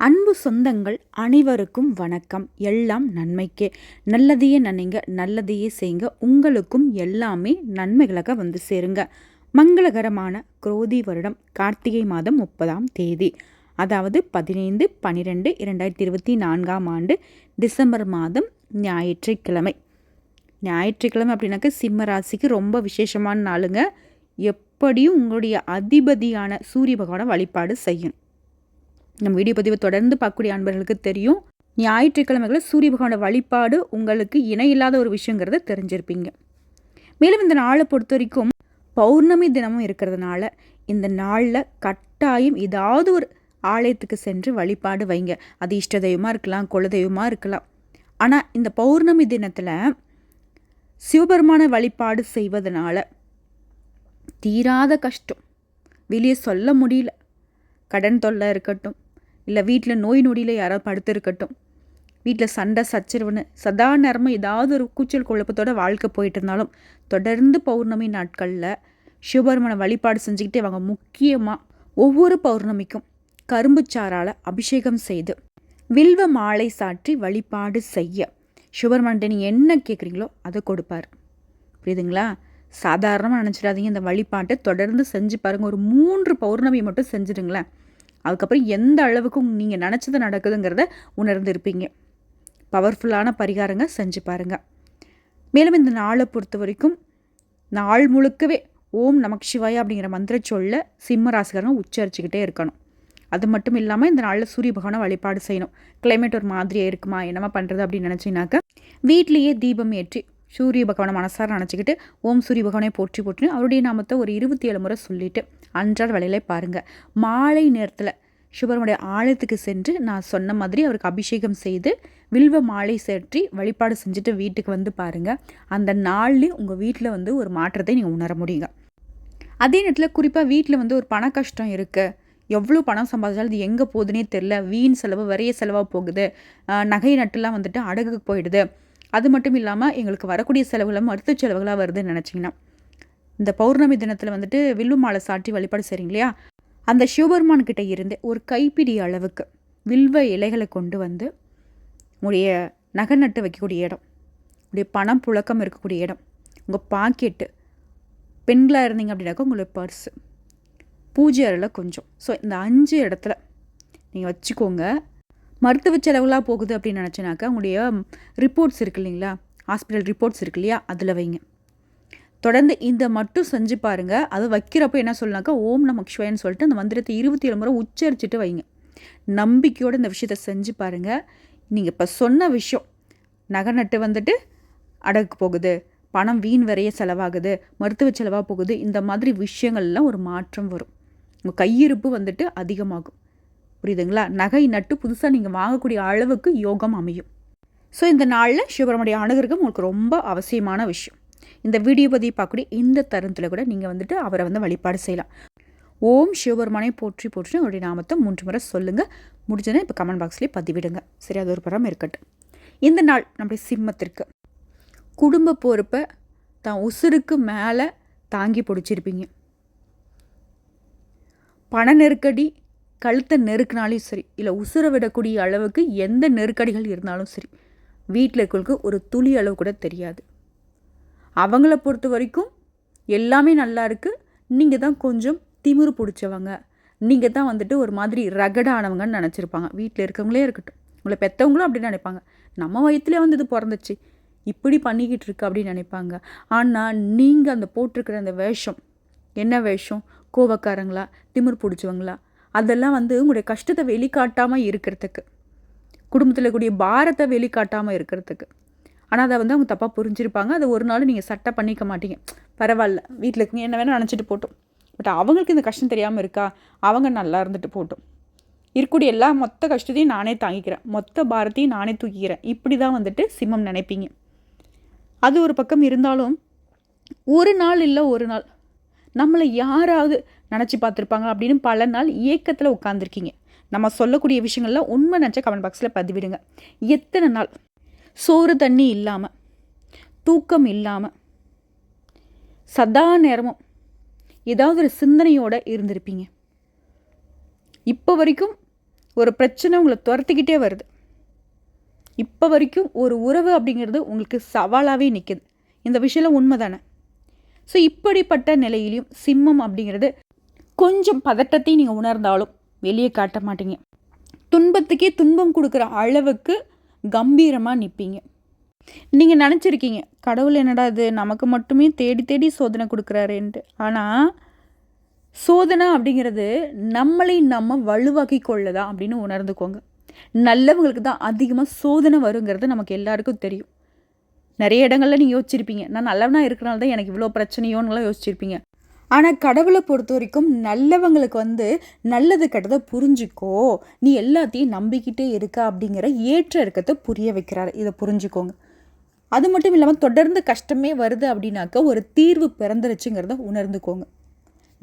அன்பு சொந்தங்கள் அனைவருக்கும் வணக்கம். எல்லாம் நன்மைக்கே. நல்லதையே நினைங்க நல்லதையே செய்யுங்க. உங்களுக்கும் எல்லாமே நன்மைகளாக வந்து சேருங்க. மங்களகரமான குரோதி வருடம் கார்த்திகை மாதம் முப்பதாம் தேதி. அதாவது பதினைந்து பன்னிரெண்டு இரண்டாயிரத்தி இருபத்தி நான்காம் ஆண்டு டிசம்பர் மாதம் ஞாயிற்றுக்கிழமை. ஞாயிற்றுக்கிழமை அப்படின்னாக்க சிம்ம ராசிக்கு ரொம்ப விசேஷமான நாளுங்க. எப்படியும் உங்களுடைய அதிபதியான சூரிய பகவானை வழிபாடு செய்யணும் நம்ம வீடியோ பதிவை தொடர்ந்து பார்க்கக்கூடிய அன்பர்களுக்கு தெரியும். ஞாயிற்றுக்கிழமைகளில் சூரிய பகவானோட வழிபாடு உங்களுக்கு இணையில்லாத ஒரு விஷயங்கிறத தெரிஞ்சிருப்பீங்க. மேலும் இந்த நாளை பொறுத்த வரைக்கும் பௌர்ணமி தினமும் இருக்கிறதுனால இந்த நாளில் கட்டாயம் ஏதாவது ஒரு ஆலயத்துக்கு சென்று வழிபாடு வைங்க. அது இஷ்ட தெய்வமாக இருக்கலாம் குலதெய்வமாக இருக்கலாம். ஆனால் இந்த பௌர்ணமி தினத்தில் சிவபெருமான வழிபாடு செய்வதனால தீராத கஷ்டம். வெளியே சொல்ல முடியல. கடன் தொல்லை இருக்கட்டும் இல்லை வீட்டில் நோய் நொடியில் யாராவது படுத்திருக்கட்டும். வீட்டில் சண்டை சச்சரவுன்னு சதா நேரமும் ஏதாவது ஒரு கூச்சல் குழப்பத்தோட வாழ்க்கை போயிட்டு இருந்தாலும் தொடர்ந்து பௌர்ணமி நாட்களில் சிவபெருமனை வழிபாடு செஞ்சுக்கிட்டே வாங்க முக்கியமாக ஒவ்வொரு பௌர்ணமிக்கும் கரும்புச்சாரால் அபிஷேகம் செய்து வில்வ மாலை சாற்றி வழிபாடு செய்ய சிவபெருமான்கிட்ட நீங்கள் என்ன கேட்குறீங்களோ அதை கொடுப்பார். புரியுதுங்களா? சாதாரணமாக நினச்சிடாதீங்க இந்த வழிபாட்டை தொடர்ந்து செஞ்சு பாருங்கள் ஒரு மூன்று பௌர்ணமி மட்டும் செஞ்சுடுங்களேன். அதுக்கப்புறம் எந்த அளவுக்கு நீங்கள் நினச்சது நடக்குதுங்கிறத உணர்ந்திருப்பீங்க. பவர்ஃபுல்லான பரிகாரங்க செஞ்சு பாருங்கள் மேலும் இந்த நாளை பொறுத்த வரைக்கும் நாள் முழுக்கவே ஓம் நமக் சிவாயா அப்படிங்கிற மந்திர சொல்ல சிம்ம ராசிக்காரங்க உச்சரிச்சுக்கிட்டே இருக்கணும். அது மட்டும் இல்லாமல் இந்த நாளில் சூரிய பகவானை வழிபாடு செய்யணும். கிளைமேட் ஒரு மாதிரியாக இருக்குமா? என்னமா பண்ணுறது அப்படின்னு நினச்சிங்கனாக்கா வீட்லேயே தீபம் ஏற்றி சூரிய பகவானை மனசார நினச்சிக்கிட்டு ஓம் சூரிய பகவானை போற்றி போற்றி அவருடைய நாமத்தை ஒரு இருபத்தி ஏழு முறை சொல்லிவிட்டு அன்றாட வேலையிலே பாருங்கள் மாலை நேரத்தில் சிவருடைய ஆலயத்துக்கு சென்று நான் சொன்ன மாதிரி அவருக்கு அபிஷேகம் செய்து வில்வ மாலை சேற்றி வழிபாடு செஞ்சுட்டு வீட்டுக்கு வந்து பாருங்கள் அந்த நாள்லேயும் உங்கள் வீட்டில் வந்து ஒரு மாற்றத்தை நீங்கள் உணர முடியுங்க. அதே நேரத்தில் குறிப்பாக வீட்டில் வந்து ஒரு பண கஷ்டம் இருக்குது எவ்வளோ பணம் சம்பாதிச்சாலும் இது எங்கே போகுதுன்னே தெரில வீண் செலவு வரைய செலவாக போகுது. நகை நட்டுலாம் வந்துட்டு அடகுக்கு போயிடுது. அது மட்டும் இல்லாமல் எங்களுக்கு வரக்கூடிய செலவுகளும் மருத்துவ செலவுகளாக வருதுன்னு நினச்சிங்கன்னா இந்த பௌர்ணமி தினத்தில் வந்துட்டு வில்லு மாலை சாற்றி வழிபாடு செய்கிறீங்க இல்லையா அந்த சிவபெருமான் கிட்ட இருந்து ஒரு கைப்பிடி அளவுக்கு வில்வ இலைகளை கொண்டு வந்து உங்களுடைய நகை நட்டு வைக்கக்கூடிய இடம் உங்களுடைய பணம் புழக்கம் இருக்கக்கூடிய இடம் உங்கள் பாக்கெட்டு பெண்களாக இருந்தீங்க அப்படின்னாக்கா உங்களுடைய பர்ஸு பூஜை அறையில் கொஞ்சம். ஸோ இந்த அஞ்சு இடத்துல நீங்கள் வச்சுக்கோங்க. மருத்துவ செலவுலாம் போகுது அப்படின்னு நினச்சினாக்கா உங்களுடைய ரிப்போர்ட்ஸ் இருக்கு இல்லைங்களா? ஹாஸ்பிட்டல் ரிப்போர்ட்ஸ் இருக்கு இல்லையா? அதில் வைங்க. தொடர்ந்து இந்த மட்டும் செஞ்சு பாருங்கள் அது வைக்கிறப்போ என்ன சொல்லனாக்கா ஓம் நம சிவாயன்னு சொல்லிட்டு அந்த மந்திரத்தை இருபத்தி ஏழு முறை உச்சரிச்சுட்டு வைங்க. நம்பிக்கையோடு இந்த விஷயத்த செஞ்சு பாருங்கள் நீங்கள் இப்போ சொன்ன விஷயம் நகை நட்டு வந்துட்டு அடகு போகுது பணம் வீண் வரைய செலவாகுது மருத்துவ செலவாக போகுது இந்த மாதிரி விஷயங்கள்லாம் ஒரு மாற்றம் வரும். உங்கள் கையிருப்பு வந்துட்டு அதிகமாகும். புரியுதுங்களா? நகை நட்டு புதுசாக நீங்கள் வாங்கக்கூடிய அளவுக்கு யோகம் அமையும். ஸோ இந்த நாளில் சிவபெருமனுடைய அணுகிறது உங்களுக்கு ரொம்ப அவசியமான விஷயம். இந்த வீடியோ பதிவு பார்க்கக்கூடிய இந்த தருணத்தில் கூட நீங்கள் வந்துட்டு அவரை வந்து வழிபாடு செய்யலாம். ஓம் சிவபெருமானை போற்றி போற்றி அவருடைய நாமத்தை மூன்று முறை சொல்லுங்கள் முடிஞ்சதுன்னா இப்போ கமெண்ட் பாக்ஸ்லேயே பதிவிடுங்க. சரி அது ஒரு படம் இருக்கட்டும். இந்த நாள் நம்முடைய சிம்மத்திற்கு குடும்ப பொறுப்பை தான் உசுருக்கு மேலே தாங்கி பிடிச்சிருப்பீங்க. பண நெருக்கடி கழுத்தை நெருக்கினாலும் சரி இல்லை உசுர விடக்கூடிய அளவுக்கு எந்த நெருக்கடிகள் இருந்தாலும் சரி வீட்டில் இருக்கிறவங்களுக்கு ஒரு துளி அளவு கூட தெரியாது. அவங்கள பொறுத்த வரைக்கும் எல்லாமே நல்லா இருக்குது நீங்கள் தான் கொஞ்சம் திமிரு பிடிச்சவங்க. நீங்கள் தான் வந்துட்டு ஒரு மாதிரி ரகடானவங்கன்னு நினச்சிருப்பாங்க. வீட்டில் இருக்கவங்களே இருக்கட்டும். உங்களை பெற்றவங்களும் அப்படின்னு நினைப்பாங்க. நம்ம வயிற்றுலேயே வந்து இது பிறந்துச்சு. இப்படி பண்ணிக்கிட்டு இருக்கு அப்படின்னு நினைப்பாங்க. ஆனால் நீங்கள் அந்த போட்டிருக்கிற அந்த வேஷம் என்ன வேஷம்? கோவக்காரங்களா? திமிர் பிடிச்சவங்களா? அதெல்லாம் வந்து உங்களுடைய கஷ்டத்தை வெளிக்காட்டாமல் இருக்கிறதுக்கு. குடும்பத்தில் கூடிய பாரத்தை வெளிக்காட்டாமல் இருக்கிறதுக்கு. ஆனால் அதை வந்து அவங்க தப்பாக புரிஞ்சிருப்பாங்க. அதை ஒரு நாள் நீங்கள் சட்டை பண்ணிக்க மாட்டீங்க. பரவாயில்ல வீட்டில் இருக்குங்க என்ன வேணால் நினச்சிட்டு போட்டோம். பட் அவங்களுக்கு இந்த கஷ்டம் தெரியாமல் இருக்கா? அவங்க நல்லா இருந்துட்டு போட்டோம். இருக்கக்கூடிய எல்லா மொத்த கஷ்டத்தையும் நானே தாங்கிக்கிறேன். மொத்த பாரத்தையும் நானே தூக்கிக்கிறேன். இப்படி தான் வந்துட்டு சிம்மம் நினைப்பீங்க. அது ஒரு பக்கம் இருந்தாலும் ஒரு நாள் இல்லை ஒரு நாள். நம்மளை யாராவது நினச்சி பார்த்துருப்பாங்க அப்படின்னு பல நாள் ஏக்கத்தில் உட்காந்துருக்கீங்க நம்ம சொல்லக்கூடிய விஷயங்கள்லாம் உண்மை நினச்சா கமெண்ட் பாக்ஸில் பதிவிடுங்க. எத்தனை நாள்? சோறு தண்ணி இல்லாமல் தூக்கம் இல்லாமல் சதா நேரமும் ஏதாவது ஒரு சிந்தனையோடு இருந்திருப்பீங்க. இப்போ வரைக்கும் ஒரு பிரச்சனை உங்களை துரத்திக்கிட்டே வருது. இப்போ வரைக்கும் ஒரு உறவு அப்படிங்கிறது உங்களுக்கு சவாலாகவே நிற்குது இந்த விஷயம் உண்மை தானே ஸோ இப்படிப்பட்ட நிலையிலையும் சிம்மம் அப்படிங்கிறது கொஞ்சம் பதட்டத்தையும் நீங்கள் உணர்ந்தாலும் வெளியே காட்ட மாட்டீங்க. துன்பத்துக்கே துன்பம் கொடுக்குற அளவுக்கு கம்பீரமாக நிற்பீங்க நீங்கள் நினச்சிருக்கீங்க கடவுள் என்னடா இது? நமக்கு மட்டுமே தேடி தேடி சோதனை கொடுக்குறாருன்ட்டு. ஆனால் சோதனை அப்படிங்கிறது நம்மளை நம்ம வலுவாக்கி கொள்ளதா அப்படின்னு உணர்ந்துக்கோங்க. நல்லவங்களுக்கு தான் அதிகமாக சோதனை வருங்கிறது நமக்கு எல்லாருக்கும் தெரியும். நிறைய இடங்களில் நீங்கள் யோசிச்சிருப்பீங்க. நான் நல்லவனாக இருக்கிறனால தான் எனக்கு இவ்வளோ பிரச்சனையோன்னுலாம் யோசிச்சிருப்பீங்க. ஆனால் கடவுளை பொறுத்த வரைக்கும் நல்லவங்களுக்கு வந்து நல்லது கெட்டதை புரிஞ்சுக்கோ. நீ எல்லாத்தையும் நம்பிக்கிட்டே இருக்க அப்படிங்கிற ஏற்ற இறக்கத்தை புரிய வைக்கிறாரு. இதை புரிஞ்சுக்கோங்க. அது மட்டும் இல்லாமல் தொடர்ந்து கஷ்டமே வருது அப்படின்னாக்க ஒரு தீர்வு பிறந்துருச்சுங்கிறத உணர்ந்துக்கோங்க.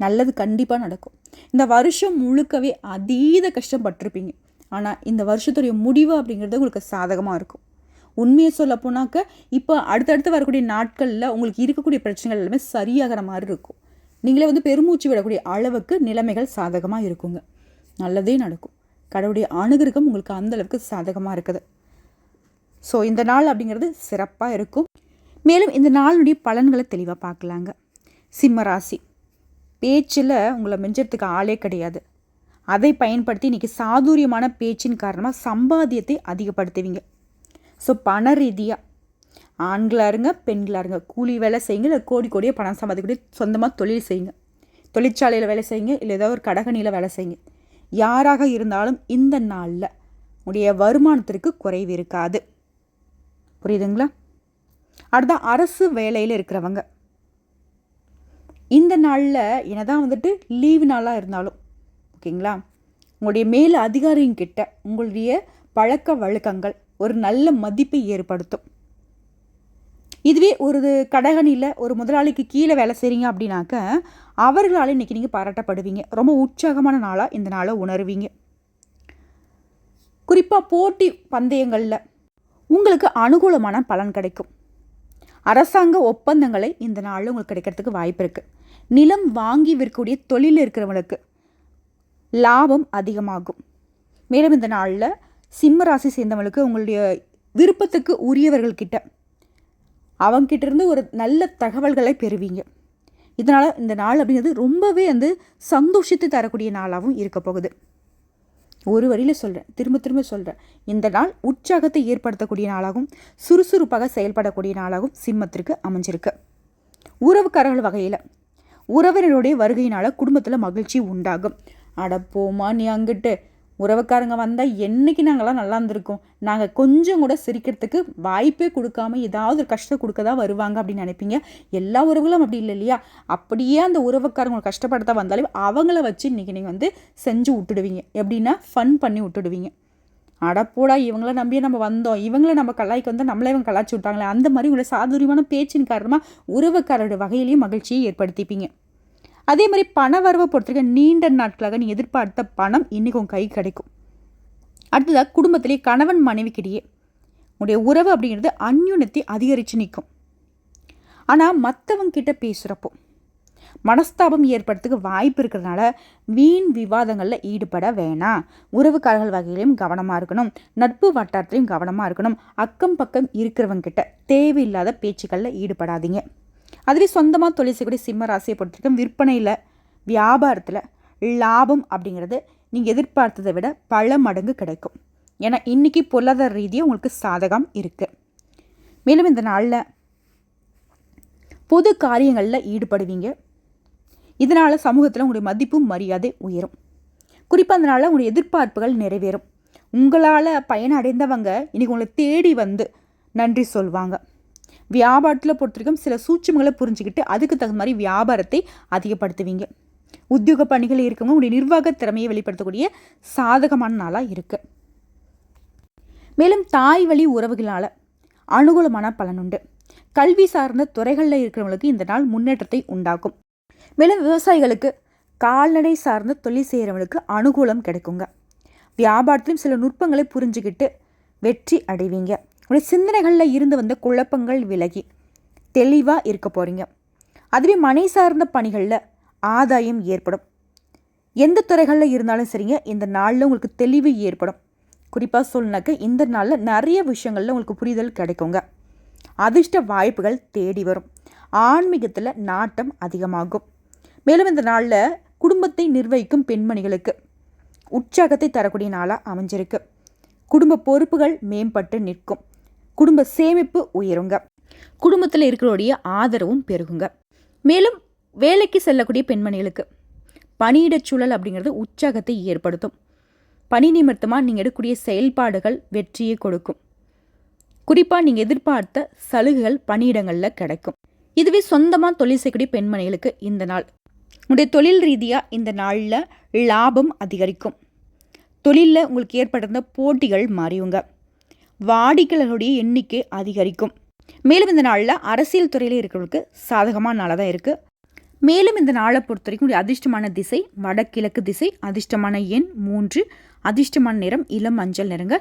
நல்லது கண்டிப்பாக நடக்கும். இந்த வருஷம் முழுக்கவே அதீத கஷ்டப்பட்டிருப்பீங்க ஆனால் இந்த வருஷத்துடைய முடிவு அப்படிங்கிறது உங்களுக்கு சாதகமாக இருக்கும். உண்மையை சொல்ல போனாக்க இப்போ அடுத்தடுத்து வரக்கூடிய நாட்களில் உங்களுக்கு இருக்கக்கூடிய பிரச்சனைகள் எல்லாமே சரியாகிற மாதிரி இருக்கும். நீங்களே வந்து பெருமூச்சு விடக்கூடிய அளவுக்கு நிலைமைகள் சாதகமாக இருக்குங்க. நல்லதே நடக்கும். கடவுளுடைய அணுகிருக்கம் உங்களுக்கு அந்தளவுக்கு சாதகமாக இருக்குது. ஸோ இந்த நாள் அப்படிங்கிறது சிறப்பாக இருக்கும். மேலும் இந்த நாளுடைய பலன்களை தெளிவாக பார்க்கலாங்க. சிம்ம ராசி. பேச்சில் உங்களை மிஞ்சறதுக்கு ஆளே கிடையாது. அதை பயன்படுத்தி இன்றைக்கி சாதுரியமான பேச்சின் காரணமாக சம்பாத்தியத்தை அதிகப்படுத்துவீங்க. ஸோ பண ரீதியாக ஆண்களாக இருங்க பெண்களாக இருங்க கூலி வேலை செய்யுங்க இல்லை கோடி கோடியே பணம் சம்பாதிக்கக்கூடிய சொந்தமாக தொழில் செய்யுங்க. தொழிற்சாலையில் வேலை செய்யுங்க இல்லை ஏதாவது ஒரு கடகணியில் வேலை செய்யுங்க. யாராக இருந்தாலும் இந்த நாளில் உடைய வருமானத்திற்கு குறைவு இருக்காது. புரியுதுங்களா? அடுத்த அரசு வேலையில் இருக்கிறவங்க. இந்த நாளில் என்னதான் வந்துட்டு லீவு நாளாக இருந்தாலும் ஓகேங்களா? உங்களுடைய மேல் அதிகாரிங்கிட்ட உங்களுடைய பழக்க வழக்கங்கள் ஒரு நல்ல மதிப்பை ஏற்படுத்தும். இதுவே ஒரு கடகணியில் ஒரு முதலாளிக்கு கீழே வேலை செய்கிறீங்க அப்படின்னாக்க அவர்களால் இன்றைக்கி நீங்கள் பாராட்டப்படுவீங்க. ரொம்ப உற்சாகமான நாளாக இந்த நாளை உணர்வீங்க. குறிப்பாக போட்டி பந்தயங்களில் உங்களுக்கு அனுகூலமான பலன் கிடைக்கும். அரசாங்க ஒப்பந்தங்களை இந்த நாளில் உங்களுக்கு கிடைக்கிறதுக்கு வாய்ப்பு இருக்குது நிலம் வாங்கி விற்கக்கூடிய தொழில் இருக்கிறவங்களுக்கு லாபம் அதிகமாகும். மேலும் இந்த நாளில் சிம்ம ராசி சேர்ந்தவங்களுக்கு உங்களுடைய விருப்பத்துக்கு உரியவர்கள்கிட்ட அவங்ககிட்ட இருந்து ஒரு நல்ல தகவல்களை பெறுவீங்க. இதனால் இந்த நாள் அப்படிங்கிறது ரொம்பவே வந்து சந்தோஷத்தை தரக்கூடிய நாளாகவும் இருக்க போகுது. ஒரு வரியில் சொல்கிறேன் திரும்ப திரும்ப சொல்கிறேன் இந்த நாள் உற்சாகத்தை ஏற்படுத்தக்கூடிய நாளாகவும் சுறுசுறுப்பாக செயல்படக்கூடிய நாளாகவும் சிம்மத்திற்கு அமைஞ்சிருக்கு. உறவுக்காரர்கள் வகையில் உறவினருடைய வருகையினால் குடும்பத்தில் மகிழ்ச்சி உண்டாகும். அடப்போமா நீ அங்கிட்டு உறவுக்காரங்க வந்தால் என்றைக்கு நாங்களாம் நல்லா இருந்திருக்கோம். நாங்கள் கொஞ்சம் கூட சிரிக்கிறதுக்கு வாய்ப்பே கொடுக்காம ஏதாவது ஒரு கஷ்டம் கொடுக்க தான் வருவாங்க அப்படின்னு நினைப்பீங்க. எல்லா உறவுகளும் அப்படி இல்லை இல்லையா? அப்படியே அந்த உறவுக்காரங்களை கஷ்டப்படுத்த வந்தாலும் அவங்கள வச்சு இன்றைக்கி நீங்கள் வந்து செஞ்சு விட்டுடுவீங்க. எப்படின்னா ஃபன் பண்ணி விட்டுடுவீங்க. அடப்போடா இவங்கள நம்பியே நம்ம வந்தோம். இவங்கள நம்ம கலாய்க்கு வந்தால் நம்மளே இவங்க கலாய்ச்சி விட்டாங்களே. அந்த மாதிரி உங்களை சாதுரியமான பேச்சின் காரணமாக உறவுக்காரோட வகையிலையும் மகிழ்ச்சியை ஏற்படுத்திப்பீங்க. அதே மாதிரி பண வரவை பொறுத்தவரைக்கும் நீண்ட நாட்களாக நீ எதிர்பார்த்த பணம் இன்றைக்கி உங்கள் கை கிடைக்கும். அடுத்ததாக குடும்பத்திலே கணவன் மனைவிக்கிடையே உடைய உறவு அப்படிங்கிறது அந்யுனத்தை அதிகரித்து நிற்கும். ஆனால் மற்றவங்க கிட்ட பேசுகிறப்போ மனஸ்தாபம் ஏற்படுறதுக்கு வாய்ப்பு இருக்கிறதுனால வீண் விவாதங்களில் ஈடுபட வேணாம். உறவுக்காரர்கள் வகையிலையும் கவனமாக இருக்கணும். நட்பு வட்டாரத்திலையும் கவனமாக இருக்கணும். அக்கம் பக்கம் இருக்கிறவங்க கிட்ட தேவையில்லாத பேச்சுக்களில் ஈடுபடாதீங்க. அதுவே சொந்தமாக தொழில் செய்யக்கூடிய சிம்ம ராசியை பொறுத்திருக்கும் விற்பனையில் வியாபாரத்தில் லாபம் அப்படிங்கிறது நீங்கள் எதிர்பார்த்ததை விட பல மடங்கு கிடைக்கும். ஏன்னா இன்றைக்கி பொருளாதார ரீதியாக உங்களுக்கு சாதகம் இருக்குது மேலும் இந்த நாளில் பொது காரியங்களில் ஈடுபடுவீங்க. இதனால் சமூகத்தில் உங்களுடைய மதிப்பும் மரியாதை உயரும். குறிப்பாக அந்த நாளில் உங்களுடைய எதிர்பார்ப்புகள் நிறைவேறும். உங்களால் பயனடைந்தவங்க இன்றைக்கி உங்களை தேடி வந்து நன்றி சொல்வாங்க. வியாபாரத்தில் பொறுத்த வரைக்கும் சில சூட்சமங்களை புரிஞ்சுக்கிட்டு அதுக்கு தகுந்த மாதிரி வியாபாரத்தை அதிகப்படுத்துவீங்க. உத்தியோக பணிகள் இருக்கவங்க உங்களுடைய நிர்வாக திறமையை வெளிப்படுத்தக்கூடிய சாதகமான நாளாக இருக்குது மேலும் தாய் வழி உறவுகளால் அனுகூலமான பலனுண்டு கல்வி சார்ந்த துறைகளில் இருக்கிறவங்களுக்கு இந்த நாள் முன்னேற்றத்தை உண்டாக்கும். மேலும் விவசாயிகளுக்கு கால்நடை சார்ந்த தொழில் செய்கிறவங்களுக்கு அனுகூலம் கிடைக்குங்க. வியாபாரத்திலும் சில நுட்பங்களை புரிஞ்சுக்கிட்டு வெற்றி அடைவீங்க. உடைய சிந்தனைகளில் இருந்து வந்த குழப்பங்கள் விலகி தெளிவாக இருக்க போகிறீங்க அதுவே மனை சார்ந்த பணிகளில் ஆதாயம் ஏற்படும். எந்த துறைகளில் இருந்தாலும் சரிங்க இந்த நாளில் உங்களுக்கு தெளிவு ஏற்படும். குறிப்பாக சொல்லனாக்க இந்த நாளில் நிறைய விஷயங்களில் உங்களுக்கு புரிதல் கிடைக்குங்க. அதிர்ஷ்ட வாய்ப்புகள் தேடி வரும். ஆன்மீகத்தில் நாட்டம் அதிகமாகும். மேலும் இந்த நாளில் குடும்பத்தை நிர்வகிக்கும் பெண்மணிகளுக்கு உற்சாகத்தை தரக்கூடிய நாளாக அமைஞ்சிருக்கு. குடும்ப பொறுப்புகள் மேம்பட்டு நிற்கும். குடும்ப சேமிப்பு உயருங்க. குடும்பத்தில் இருக்கிறோடைய ஆதரவும் பெருகுங்க. மேலும் வேலைக்கு செல்லக்கூடிய பெண்மணிகளுக்கு பணியிடச் சூழல் அப்படிங்கிறது உற்சாகத்தை ஏற்படுத்தும். பணி நிமித்தமாக நீங்கள் எடுக்கக்கூடிய செயல்பாடுகள் வெற்றியை கொடுக்கும். குறிப்பாக நீங்கள் எதிர்பார்த்த சலுகைகள் பணியிடங்களில் கிடைக்கும். இதுவே சொந்தமாக தொழில் செய்யக்கூடிய பெண்மணிகளுக்கு இந்த நாள். உங்களுடைய தொழில் ரீதியாக இந்த நாளில் லாபம் அதிகரிக்கும். தொழிலில் உங்களுக்கு ஏற்பட்டிருந்த போட்டிகள் மாறியுங்க வாடிக்கையாளர்களுடைய எண்ணிக்கை அதிகரிக்கும். மேலும் இந்த நாளில் அரசியல் துறையில் இருக்கிறவங்களுக்கு சாதகமான நாளாக தான் இருக்குது மேலும் இந்த நாளை பொறுத்த வரைக்கும் அதிர்ஷ்டமான திசை வடகிழக்கு திசை அதிர்ஷ்டமான எண் மூன்று அதிர்ஷ்டமான நிறம் இளம் மஞ்சள் நிறங்க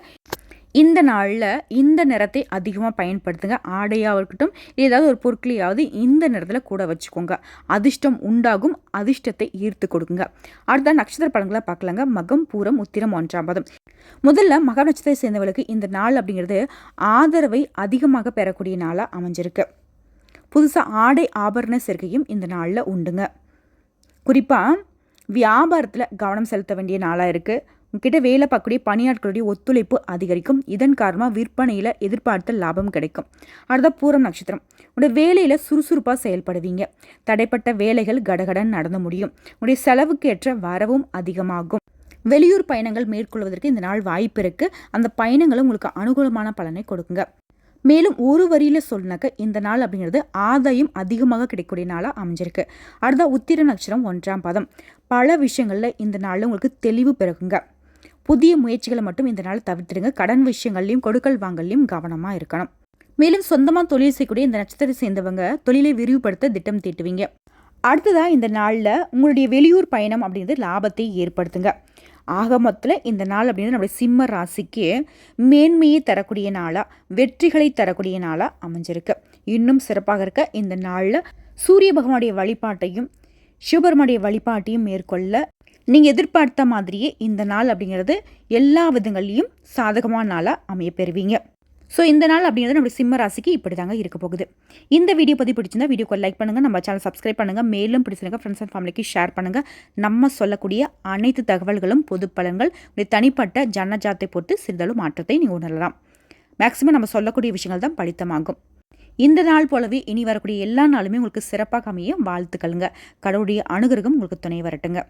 இந்த நாளில் இந்த நிறத்தை அதிகமாக பயன்படுத்துங்க. ஆடையாக இருக்கட்டும் ஏதாவது ஒரு பொருட்களையாவது இந்த நிறத்தில் கூட வச்சுக்கோங்க. அதிர்ஷ்டம் உண்டாகும் அதிர்ஷ்டத்தை ஈர்த்து கொடுக்குங்க. அடுத்த நட்சத்திர பழங்களை பார்க்கலாங்க. மகம் பூரம் உத்திரம் ஒன்றாம் பதம். முதல்ல மக நட்சத்திரத்தை சேர்ந்தவர்களுக்கு இந்த நாள் அப்படிங்கிறது ஆதரவை அதிகமாக பெறக்கூடிய நாளாக அமைஞ்சிருக்கு. புதுசாக ஆடை ஆபரண சேர்க்கையும் இந்த நாளில் உண்டுங்க. குறிப்பாக வியாபாரத்தில் கவனம் செலுத்த வேண்டிய நாளாக இருக்குது உங்ககிட்ட வேலை பார்க்கக்கூடிய பணியாட்களுடைய ஒத்துழைப்பு அதிகரிக்கும். இதன் காரணமாக விற்பனையில் எதிர்பார்த்த லாபம் கிடைக்கும். அடுத்த பூரம் நட்சத்திரம். உடைய வேலையில் சுறுசுறுப்பாக செயல்படுவீங்க. தடைப்பட்ட வேலைகள் கடகடன் நடந்து முடியும். உடைய செலவுக்கு ஏற்ற வரவும் அதிகமாகும். வெளியூர் பயணங்கள் மேற்கொள்வதற்கு இந்த நாள் வாய்ப்பு இருக்குது அந்த பயணங்களும் உங்களுக்கு அனுகூலமான பலனை கொடுக்குங்க. மேலும் ஒரு வரியில் சொல்லினாக்க இந்த நாள் அப்படிங்கிறது ஆதாயம் அதிகமாக கிடைக்கக்கூடிய நாளாக அமைஞ்சிருக்கு. அடுத்த உத்திர நட்சத்திரம் ஒன்றாம் பதம். பல விஷயங்களில் இந்த நாளில் உங்களுக்கு தெளிவு பிறகுங்க. புதிய முயற்சிகளை மட்டும் இந்த நாள் தவிர்த்துடுங்க. கடன் விஷயங்கள்லையும் கொடுக்கல் வாங்கல்லையும் கவனமாக இருக்கணும். மேலும் சொந்தமாக தொழில் செய்யக்கூடிய இந்த நட்சத்திரத்தை சேர்ந்தவங்க தொழிலை விரிவுபடுத்த திட்டம் தீட்டுவீங்க. அடுத்ததாக இந்த நாளில் உங்களுடைய வெளியூர் பயணம் அப்படிங்கிறது லாபத்தை ஏற்படுத்துங்க. ஆக மொத்தத்தில் இந்த நாள் அப்படின்னு நம்முடைய சிம்ம ராசிக்கு மேன்மையை தரக்கூடிய நாளாக வெற்றிகளை தரக்கூடிய நாளாக அமைஞ்சிருக்கு. இன்னும் சிறப்பாக இருக்க இந்த நாளில் சூரிய பகவானுடைய வழிபாட்டையும் சிவபெருமானுடைய வழிபாட்டையும் மேற்கொள்ள நீங்கள் எதிர்பார்த்த மாதிரியே இந்த நாள் அப்படிங்கிறது எல்லா விதங்கள்லையும் சாதகமான நாளாக அமைய பெறுவீங்க ஸோ இந்த நாள் அப்படிங்கிறது நம்ம சிம்ம ராசிக்கு இப்படி தாங்க இருக்க போகுது. இந்த வீடியோ பற்றி பிடிச்சிருந்தா வீடியோக்கு லைக் பண்ணுங்கள் நம்ம சேனல் சப்ஸ்கிரைப் பண்ணுங்கள் மேலும் பிடிச்சிருங்க ஃப்ரெண்ட்ஸ் அண்ட் ஃபேமிலிக்கு ஷேர் பண்ணுங்கள் நம்ம சொல்லக்கூடிய அனைத்து தகவல்களும் பொது பலன்கள் தனிப்பட்ட ஜனஜாத்தை பொறுத்து சிறிதளவு மாற்றத்தை நீங்கள் உணரலாம். மேக்ஸிமம் நம்ம சொல்லக்கூடிய விஷயங்கள் தான் பலித்தமாகும் இந்த நாள் போலவே இனி வரக்கூடிய எல்லா நாளுமே உங்களுக்கு சிறப்பாக அமைய வாழ்த்துக்களுங்க. கடவுளுடைய அனுகிரகம் உங்களுக்கு துணை வரட்டுங்க.